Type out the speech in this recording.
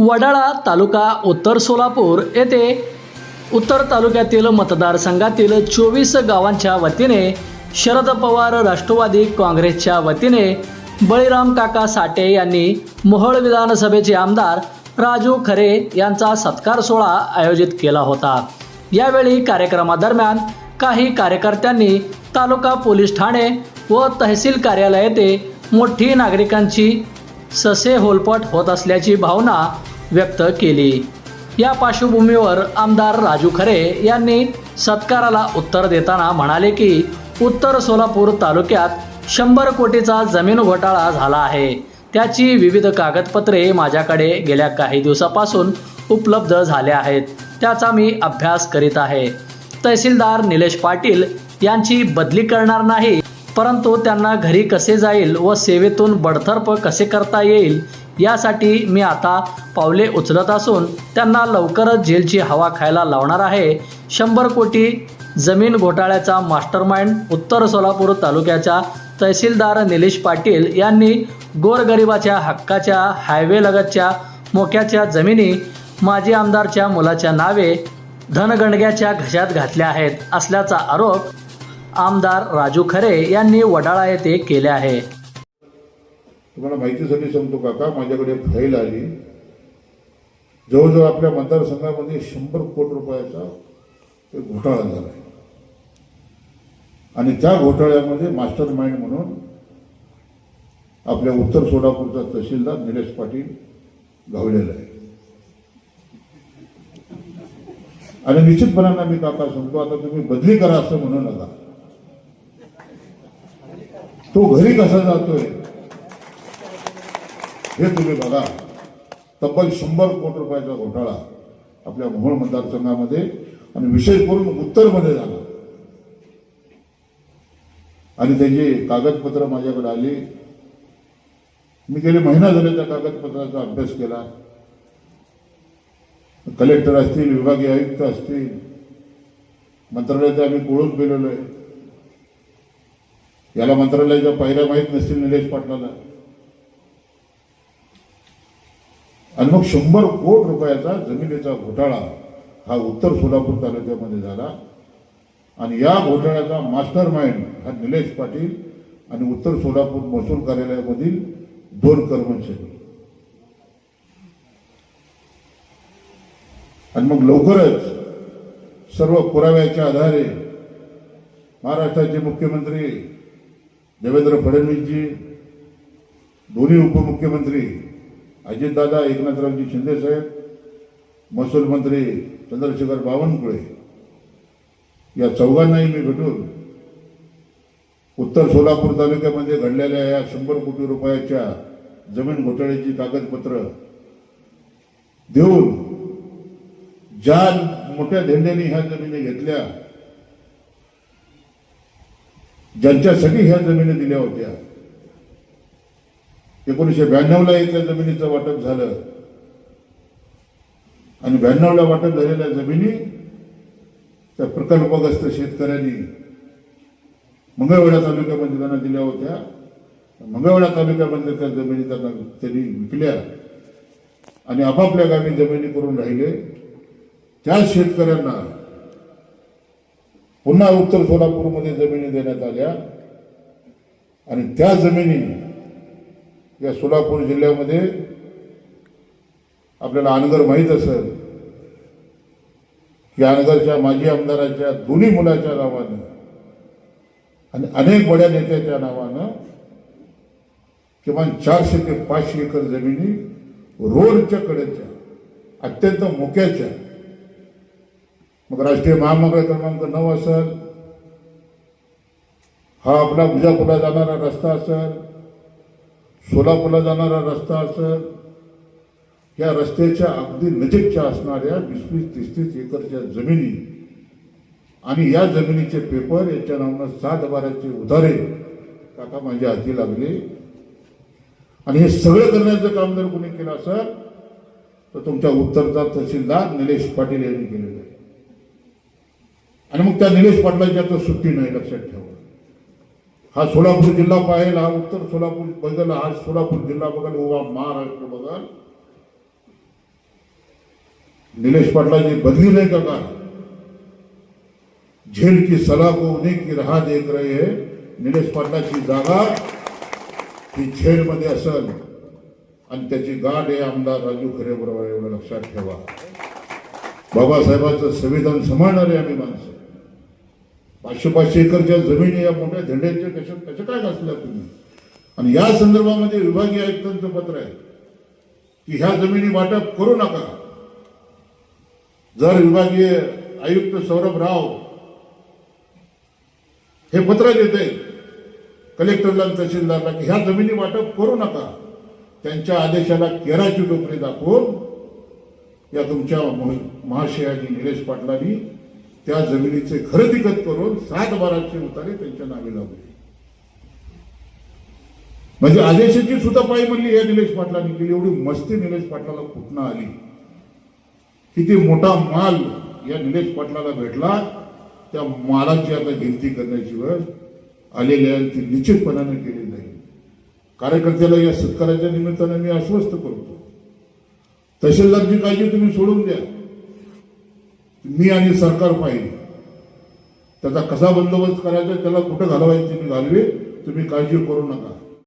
वडाळा तालुका उत्तर सोलापूर येथे उत्तर तालुक्यातील मतदारसंघातील चोवीस गावांच्या वतीने शरद पवार राष्ट्रवादी काँग्रेसच्या वतीने बळीराम काका साठे यांनी मोहळ विधानसभेचे आमदार राजू खरे यांचा सत्कार सोहळा आयोजित केला होता. यावेळी कार्यक्रमादरम्यान काही कार्यकर्त्यांनी तालुका पोलीस ठाणे व तहसील कार्यालय येथे मोठी नागरिकांची ससे होलपट होत असल्याची भावना व्यक्त केली. या पार्श्वभूमीवर आमदार राजू खरे यांनी सत्काराला उत्तर देताना म्हणाले की उत्तर सोलापूर तालुक्यात शंभर कोटीचा जमीन घोटाळा झाला आहे. त्याची विविध कागदपत्रे माझ्याकडे गेल्या काही दिवसापासून उपलब्ध झाल्या आहेत. त्याचा मी अभ्यास करीत आहे. तहसीलदार निलेश पाटील यांची बदली करणार नाही परंतु त्यांना घरी कसे जाईल व सेवेतून बडतर्फ कसे करता येईल यासाठी मी आता पावले उचलत असून त्यांना लवकरच जेलची हवा खायला लावणार आहे. शंभर कोटी जमीन घोटाळ्याचा मास्टरमाइंड उत्तर सोलापूर तालुक्याच्या तहसीलदार निलेश पाटील यांनी गोरगरिबाच्या हक्काच्या हायवेलगतच्या मोक्याच्या जमिनी माजी आमदारच्या मुलाच्या नावे धनगणग्याच्या घशात घातल्या आहेत असल्याचा आरोप आमदार राजू खरे यांनी वडाळा येथे केले आहे. तुम्हाला माहितीसाठी सांगतो काका माझ्याकडे फाईल आली. जवळजवळ आपल्या मतदारसंघामध्ये शंभर कोटी रुपयाचा एक घोटाळा झाला आहे आणि त्या घोटाळ्यामध्ये मास्टर माइंड म्हणून आपल्या उत्तर सोलापूरचा तहसीलदार निलेश पाटील गावलेला आहे. आणि निश्चितपणानं मी काका सांगतो आता तुम्ही बदली करा असं म्हणू नका. तो घरी कसा जातोय? हे तुम्ही बघा तब्बल शंभर कोटी रुपयाचा घोटाळा आपल्या मोहोळ मतदारसंघामध्ये आणि विशेष करून उत्तरमध्ये झाला. आणि त्याची कागदपत्र माझ्याकडे आली मी गेले महिना झाले त्या कागदपत्राचा अभ्यास केला. कलेक्टर असतील विभागीय आयुक्त असतील मंत्रालयात आम्ही कोळून गेलेलो आहे. याला मंत्रालयाच्या पायऱ्या माहीत नसतील निलेश पाटलाला. आणि मग शंभर कोट रुपयाचा जमिनीचा घोटाळा हा उत्तर सोलापूर तालुक्यामध्ये झाला. आणि या घोटाळ्याचा मास्टर माइंड हा निलेश पाटील आणि उत्तर सोलापूर महसूल कार्यालयामधील दोन कर्मचारी. आणि मग लवकरच सर्व पुराव्याच्या आधारे महाराष्ट्राचे मुख्यमंत्री देवेंद्र फडणवीसजी दोन्ही उपमुख्यमंत्री अजितदादा एकनाथरावजी शिंदेसाहेब महसूल मंत्री चंद्रशेखर बावनकुळे या चौघांनाही मी भेटून उत्तर सोलापूर तालुक्यामध्ये घडलेल्या या शंभर कोटी रुपयाच्या जमीन घोटाळ्याची कागदपत्र देऊन ज्या मोठ्या धेंड्याने ह्या जमिनी घेतल्या ज्यांच्यासाठी ह्या जमिनी दिल्या होत्या एकोणीसशे ब्याण्णवला इथल्या जमिनीचं वाटप झालं. आणि ब्याण्णवला वाटप झालेल्या जमिनी त्या प्रकल्पग्रस्त शेतकऱ्यांनी मंगळवेढा तालुक्यामध्ये त्यांना दिल्या होत्या. मंगळवेढा तालुक्यामध्ये त्या जमिनी त्यांना त्यांनी विकल्या. आणि आपापल्या गावी जमिनी करून राहिले. त्या शेतकऱ्यांना पुन्हा उत्तर सोलापूरमध्ये जमिनी देण्यात आल्या. आणि त्या जमिनी या सोलापूर जिल्ह्यामध्ये आपल्याला अनगर माहीत असेल की अनगरच्या माजी आमदाराच्या दोन्ही मुलाच्या नावानं आणि अनेक बड्या नेत्याच्या नावानं किमान चारशे ते पाचशे एकर जमिनी रोडच्या कडेच्या अत्यंत मोक्याच्या. मग राष्ट्रीय महामार्ग क्रमांक नऊ असेल. हा आपला विजापूरला जाणारा रस्ता असेल. सोलापूरला जाणारा रस्ता असेल या रस्त्याच्या अगदी नजीकच्या असणाऱ्या वीस वीस तीस तीस एकरच्या जमिनी आणि या जमिनीचे पेपर याच्या नावानं सात बाराचे उधारे काका माझ्या हाती लागले. आणि हे सगळं करण्याचं काम जर कोणी केलं असेल तर तुमच्या उत्तरचा तहसीलदार निलेश पाटील यांनी केलेलं आहे. आणि मग त्या निलेश पाटलांच्या तर सुट्टी नाही लक्षात ठेवा. हा सोलापूर जिल्हा पाहिला हा उत्तर सोलापूर बघल हा सोलापूर जिल्हा बघाल उभा महाराष्ट्र बघाल निलेश पाटलाची बदली नाही का काय? झेल की सलाह को उन्हीं की राह देख रहे है. निलेश पाटलाची जागा ही झेलमध्ये असेल आणि त्याची गाठ आहे आमदार राजू खरे बरोबर एवढं लक्षात ठेवा. बाबासाहेबांचं संविधान सांभाळणारे आम्ही माणसं. पाचशे पाचशे एकरच्या जमिनी या मोठ्या झेंड्याच्या कशा कशा काय घासल्या तुम्ही? आणि या संदर्भामध्ये विभागीय आयुक्तांचं पत्र आहे की ह्या जमिनी वाटप करू नका. जर विभागीय आयुक्त सौरभ राव हे पत्र देते कलेक्टरला तहसीलदारला की ह्या जमिनी वाटप करू नका त्यांच्या आदेशाला केराची टोपली दाखवून या तुमच्या मह- महाशयानी निलेश पाटलांनी त्या जमिनीचे खरेदीकत करून सात बाराचे उतारे त्यांच्या नावे लावले. म्हणजे आदेशाची सुद्धा पायी म्हणली या निलेश पाटलांनी केली. एवढी मस्ती निलेश पाटलाला कुठनं आली? किती मोठा माल या निलेश पाटलाला भेटला. त्या मालाची आता गिनती करण्याची वेळ आलेली ती निश्चितपणाने केली नाही. कार्यकर्त्याला या सत्काराच्या निमित्ताने मी आश्वस्त करतो. तहसीलदारची काळजी तुम्ही सोडून द्या. मी आणि सरकार पाहिजे त्याचा कसा बंदोबस्त करायचा त्याला कुठं घालवायचं मी घालवे तुम्ही काळजी करू नका.